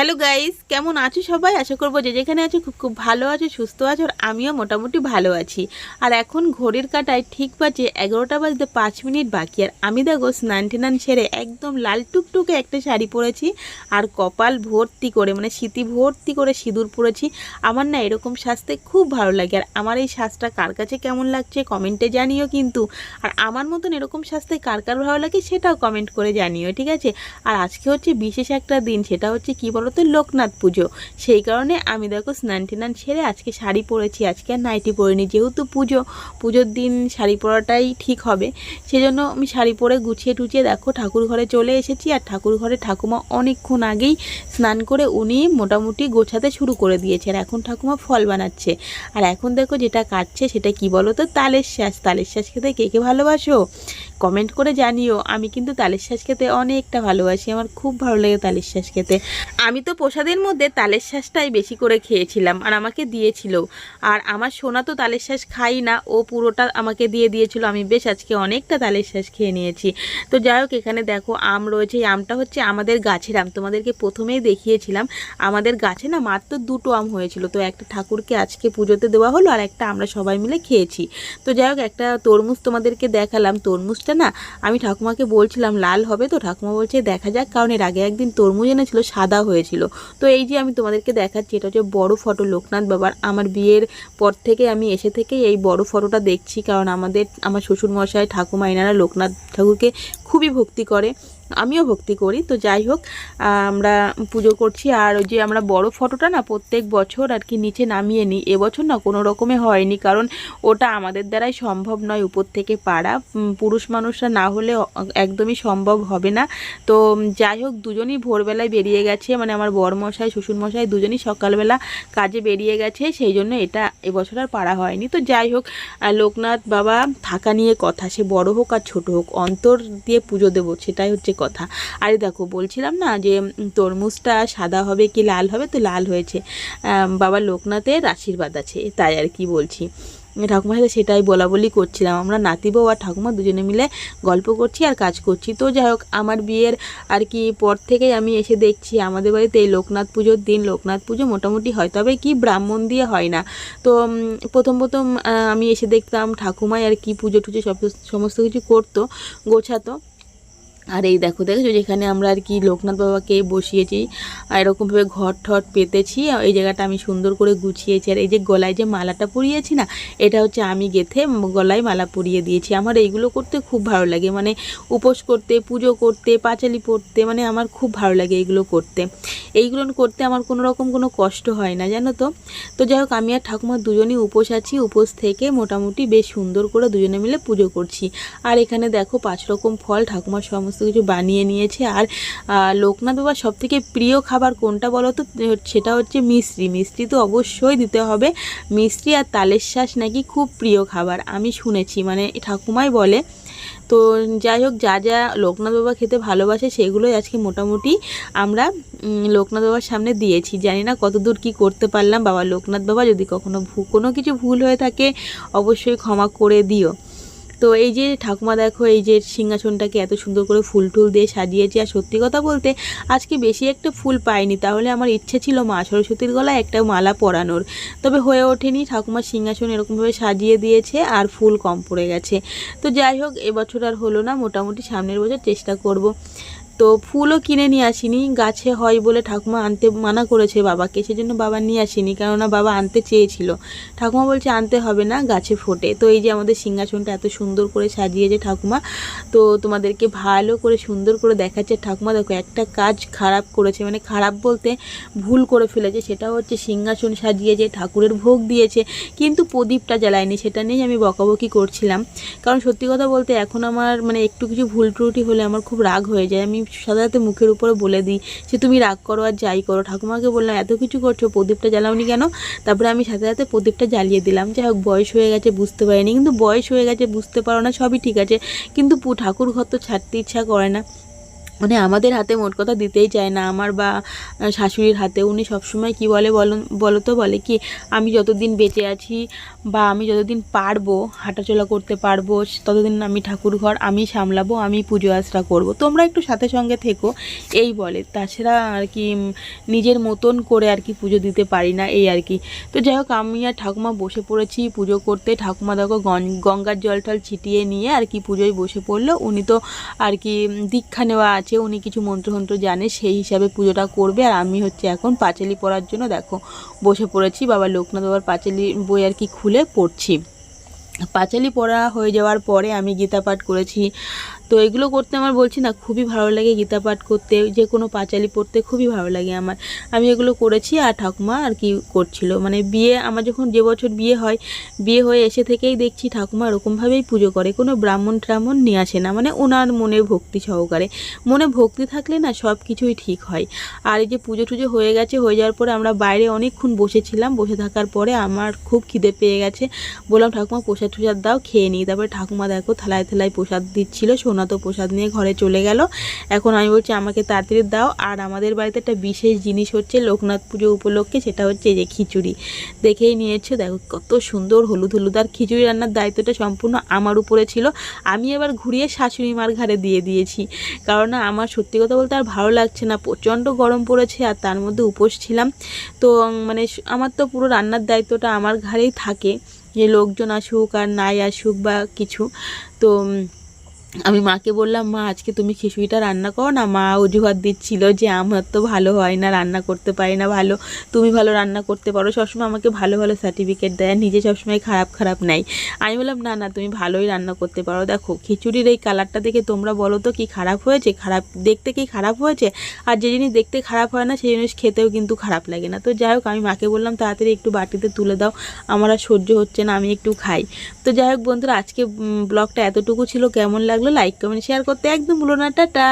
Hello guys, কেমন আছো সবাই? আশা করব যে যেখানে আছো খুব খুব ভালো আছো, সুস্থ আছো, আর আমিও মোটামুটি ভালো আছি। আর এখন ঘড়ির কাটায় ঠিক বাজে এগারোটা বাজতে পাঁচ মিনিট বাকি, আর আমি দেখো স্নান টেনান সেরে একদম লাল টুকটুকে একটা শাড়ি পরেছি, আর কপাল ভর্তি করে মানে স্মৃতি ভর্তি করে সিঁদুর পরেছি। আমার না এরকম সাজতে খুব ভালো লাগে, আর আমার এই সাজটা কার কাছে কেমন লাগছে কমেন্টে জানিও কিন্তু। আর আমার মতন এরকম সাজতে কার কার ভালো লাগে সেটাও কমেন্ট করে জানিও, ঠিক আছে? আর আজকে হচ্ছে বিশেষ একটা দিন, সেটা হচ্ছে কী বলো তো লোকনাথ পুজো। সেই কারণে আমি দেখো স্নান টেনান সেরে আজকে শাড়ি পরেছি, আজকে আর নাইটি পরিনি। যেহেতু পুজো, পুজোর দিন শাড়ি পরাটাই ঠিক হবে। সেজন্য আমি শাড়ি পরে গুছিয়ে টুচিয়ে দেখো ঠাকুর ঘরে চলে এসেছি। আর ঠাকুর ঘরে ঠাকুমা অনেকক্ষণ আগেই স্নান করে উনি মোটামুটি গোছাতে শুরু করে দিয়েছে আর এখন ঠাকুমা ফল বানাচ্ছে। আর এখন দেখো যেটা কাটছে সেটা কি বলো তো তালের শ্বাস তালের শ্বাস খেতে কে কে ভালোবাসো? কমেন্ট করে জানিও, আমি কিন্তু তালের শ্বাস খেতে অনেকটা ভালোবাসি, আমার খুব ভালো লাগে তালের শ্বাস খেতে। আমি তো প্রসাদের মধ্যে তালের শ্বাসটাই বেশি করে খেয়েছিলাম আর আমাকে দিয়েছিল। আর আমার সোনা তো তালের শ্বাস খাই না, ও পুরোটা আমাকে দিয়ে দিয়েছিল, আমি বেশ আজকে অনেকটা তালের শ্বাস খেয়ে নিয়েছি। তো যাই হোক, এখানে দেখো, আম রয়েছে, এই আমটা হচ্ছে আমাদের গাছের আম, তোমাদেরকে প্রথমেই দেখিয়েছিলাম। আমাদের গাছে না মাত্র দুটো আম হয়েছিল, তো একটা ঠাকুরকে আজকে পুজোতে দেওয়া হলো আর একটা আমরা সবাই মিলে খেয়েছি। তো যাই হোক, একটা তরমুজ তোমাদেরকে দেখালাম, তরমুজটা না, আমি ঠাকুমাকে বলছিলাম, লাল হবে তো? ঠাকুমা বলছে, দেখা যাক, কারণ এর আগে একদিন তরমুজ এনেছিল, সাদা হয়েছিল। তো এই যে আমি তোমাদেরকে দেখাচ্ছি, এটা হচ্ছে বড় ফটো লোকনাথ বাবার। আমার বিয়ের পর থেকে আমি এসে থেকে এই বড় ফটোটা দেখছি, কারণ আমাদের, আমার শ্বশুরমশাই, ঠাকুমা, এনারা লোকনাথ ঠাকুরকে খুবই ভক্তি করে। আমিও ভক্তি করি। তো যাই হোক আমরা পুজো করছি। আর ওই যে আমরা বড় ফটোটা না প্রত্যেক বছর আর কি নিচে নামিয়ে নিই। এবছর না কোনো রকমে হয়নি, কারণ ওটা আমাদের দ্বারাই সম্ভব নয় উপর থেকে পাড়া। পুরুষ মানুষরা না হলে একদমই সম্ভব হবে না। তো যাই হোক, দুজনই ভোরবেলায় বেরিয়ে গেছে। মানে আমার বর বরমশাই, শ্বশুরমশাই দুজনই সকালবেলা কাজে বেরিয়ে গেছে। সেই জন্য এটা এবছর আর পারা হয়নি। তো যাই হোক লোকনাথ বাবা থাকা নিয়ে কথা। সে বড় হোক আর ছোট হোক, অন্তর দিয়ে পুজো দেবো, সেটাই হচ্ছে কথা। আরে দেখো, বলছিলাম না যে তরমুজটা সাদা হবে কি লাল হবে? তো লাল হয়েছে। বাবা লোকনাথের আশীর্বাদ আছে, তাই আর কি বলছি। ঠাকুমার সাথে সেটাই বলা বলি করছিলাম। আমরা নাতি বউ আর ঠাকুমা দুজনে মিলে গল্প করছি আর কাজ করছি। তো যাই হোক, আমার বিয়ের আর কি পর থেকেই আমি এসে দেখছি, আমাদের বাড়িতে এই লোকনাথ পুজোর দিন। লোকনাথ পুজো মোটামুটি হয়, তবে কি ব্রাহ্মণ দিয়ে হয় না। তো প্রথম প্রথম আমি এসে দেখতাম ঠাকুমাই আর কি পুজো টুজো সব, সমস্ত কিছু করতো, গোছাতো। আর এই দেখো, দেখেছ যেখানে আমরা আর কি লোকনাথ বাবাকে বসিয়েছি, আর এরকমভাবে ঘর ঠট পেতেছি এই জায়গাটা আমি সুন্দর করে গুছিয়েছি, আর এই যে গলায় যে মালাটা পরিয়েছি না, এটা হচ্ছে আমি গেথে গলায় মালা পরিয়ে দিয়েছি। আমার এইগুলো করতে খুব ভালো লাগে মানে উপোস করতে, পুজো করতে, পাঁচালি পড়তে মানে আমার খুব ভালো লাগে এইগুলো করতে। এইগুলো করতে আমার কোনো রকম কোনো কষ্ট হয় না, জানো তো? তো যাই হোক, আমি আর ঠাকুমা দুজনেই উপোস আছি, উপোস থেকে মোটামুটি বেশ সুন্দর করে দুজনে মিলে পুজো করছি। আর এখানে দেখো পাঁচ রকম ফল ঠাকুমার সমস্ত কিছু বানিয়ে নিয়েছে। আর লোকনাথ বাবার সব থেকে প্রিয় খাবার কোনটা বলো তো? সেটা হচ্ছে মিষ্টি। মিষ্টি তো অবশ্যই দিতে হবে। মিষ্টি আর তালের শ্বাস নাকি খুব প্রিয় খাবার, আমি শুনেছি। মানে ঠাকুমাই বলে। তো যাই হোক, যা যা লোকনাথ বাবা খেতে ভালোবাসে সেগুলোই আজকে মোটামুটি আমরা লোকনাথ বাবার সামনে দিয়েছি। জানি না কতদূর কি করতে পারলাম। বাবা, লোকনাথ বাবা যদি কখনো কোনো কিছু ভুল হয়ে থাকে, অবশ্যই ক্ষমা করে দিও। তো এই যে ঠাকুমা দেখো, এই যে সিংহাসনটাকে এত সুন্দর করে ফুল টুল দিয়ে সাজিয়েছে। আর সত্যি কথা বলতে, আজকে বেশি একটা ফুল পাইনি। তাহলে আমার ইচ্ছে ছিল মা সরস্বতীর গলায় একটা মালা পরানোর। তবে হয়ে ওঠেনি, ঠাকুমার সিংহাসন এরকমভাবে সাজিয়ে দিয়েছে আর ফুল কম পড়ে গেছে। তো যাই হোক, এবছর আর হলো না, মোটামুটি সামনের বছর চেষ্টা করব। তো ফুলও কিনে নিয়ে আসিনি, গাছে হয় বলে ঠাকুমা আনতে মানা করেছে বাবাকে, সেজন্য বাবা নিয়ে আসিনি, কেননা বাবা আনতে চেয়েছিল। ঠাকুমা বলছে, আনতে হবে না, গাছে ফোটে। তো এই যে আমাদের সিংহাসনটা এত সুন্দর করে সাজিয়েছে ঠাকুমা, তো তোমাদেরকে ভালো করে সুন্দর করে দেখাচ্ছে ঠাকুমা। দেখো, একটা কাজ খারাপ করেছে মানে খারাপ বলতে ভুল করে ফেলেছে, সেটা হচ্ছে সিংহাসন সাজিয়েছে, ঠাকুরের ভোগ দিয়েছে, কিন্তু প্রদীপটা জ্বালায়নি, সেটা নিয়েই আমি বকাবকি করছিলাম। কারণ সত্যি কথা বলতে, এখন আমার মানে একটু কিছু ভুল ত্রুটি হলে আমার খুব রাগ হয়ে যায়। আমি সাধারণত মুখের উপরে বলে দিই যে তুমি রাগ করো আর যাই করো। ঠাকুমাকে বললাম, এত কিছু করছ? প্রদীপটা জ্বালাওনি কেন? তারপরে আমি সাথে সাথে প্রদীপটা জ্বালিয়ে দিলাম। যাই হোক, বয়স হয়ে গেছে, বুঝতে পারিনি। কিন্তু বয়স হয়ে গেছে, বুঝতে পারো না, সবই ঠিক আছে। কিন্তু ঠাকুর ঘর তো ছাড়তে ইচ্ছা করে না। মানে আমাদের হাতে মোট কথা দিতেই চায় না। আমার বা শাশুড়ির হাতে উনি সবসময় কি বলে বলো তো বলে কি, আমি যতদিন বেঁচে আছি বা আমি যতদিন পারব, হাঁটাচলা করতে পারব, ততদিন আমি ঠাকুর ঘর, আমি সামলাবো, আমি পুজো আশ্রা করব। তোমরা একটু সাথে সঙ্গে থেকো, এই বলে। তাছাড়া আর কি নিজের মতন করে আর কি পুজো দিতে পারি না, এই আর কি। তো যাই হোক, আমি আর ঠাকুমা বসে পড়েছি পুজো করতে। ঠাকুমা দেখো গঙ্গার জল টল ছিটিয়ে নিয়ে আর কি পুজোয় বসে পড়ল। উনি তো আর কি দীক্ষা নেওয়া আছে। উনি কিছু মন্ত্রতন্ত্র জানে, সেই হিসাবে পুজোটা করবে। আর আমি হচ্ছে এখন পাঁচালি পড়ার জন্য, দেখো, বসে পড়েছি। বাবা লোকনাথ বাবার পাঁচালি বই আর কি খুলে পড়ছি। পাঁচালি পড়া হয়ে যাওয়ার পরে আমি গীতা পাঠ করেছি। তো এগুলো করতে আমার বলছি না, খুবই ভালো লাগে গীতা পাঠ করতে, যে কোনো পাঁচালি পড়তে খুবই ভালো লাগে আমার। আমি এগুলো করেছি আর ঠাকুমা আর কি করছিল। মানে বিয়ে, আমার যখন যে বছর বিয়ে হয়, বিয়ে হয়ে এসে থেকেই দেখছি ঠাকুমা ওরকমভাবেই পুজো করে। কোনো ব্রাহ্মণ ট্রাহ্মণ নিয়ে আসে না মানে ওনার মনের ভক্তি সহকারে। মনে ভক্তি থাকলে না সব কিছুই ঠিক হয়। আর এই যে পুজো টুজো হয়ে গেছে, হয়ে যাওয়ার পরে আমরা বাইরে অনেকক্ষণ বসেছিলাম। বসে থাকার পরে আমার খুব খিদে পেয়ে গেছে। বললাম, ঠাকুমা প্রসাদ টুসাদ দাও, খেয়ে নিই। তারপরে ঠাকুমা দেখো, থালায় থালায় প্রসাদ দিচ্ছিল সোনা তো প্রসাদ নিয়ে ঘরে চলে গেল। এখন আমি বলছি, আমাকে তাড়াতাড়ি দাও। আর আমাদের বাড়িতে একটা বিশেষ জিনিস হচ্ছে লোকনাথ পুজো উপলক্ষে, সেটা হচ্ছে যে খিচুড়ি। দেখেই নিয়েছো, দেখো কত সুন্দর হলুদ হলুদ। আর খিচুড়ি রান্নার দায়িত্বটা সম্পূর্ণ আমার উপরে ছিল। আমি এবার ঘুরিয়ে শাশুড়ি মার ঘাড়ে দিয়ে দিয়েছি। কারণ আমার সত্যি কথা বলতে আর ভালো লাগছে না। প্রচণ্ড গরম পড়েছে আর তার মধ্যে উপোস ছিলাম। তো মানে আমার তো পুরো রান্নার দায়িত্বটা আমার ঘাড়েই থাকে। যে লোকজন আসুক আর নাই আসুক বা কিছু। তো আমি মাকে বললাম, মা, আজকে তুমি খিচুড়িটা রান্না করো না? মা অজুহাত দিচ্ছিল যে আমার তো ভালো হয় না, রান্না করতে পারি না ভালো। তুমি ভালো রান্না করতে পারো। সবসময় আমাকে ভালো ভালো সার্টিফিকেট দেয়, নিজে সবসময় খারাপ খারাপ নেয়। আমি বললাম, না না, তুমি ভালোই রান্না করতে পারো। দেখো, খিচুড়ির এই কালারটা দেখে তোমরা বলো তো কি খারাপ হয়েছে? খারাপ, দেখতে কি খারাপ হয়েছে? আর যে জিনিস দেখতে খারাপ হয় না, সেই জিনিস খেতেও কিন্তু খারাপ লাগে না। তো যাই হোক, আমি মাকে বললাম, তাড়াতাড়ি একটু বাটিতে তুলে দাও, আমার আর সহ্য হচ্ছে না, আমি একটু খাই। তো যাই হোক বন্ধুরা, আজকে ব্লগটা এতটুকু ছিল। কেমন লাগল লাইক কমেন্ট শেয়ার করতে একদম ভুলো না টাটা।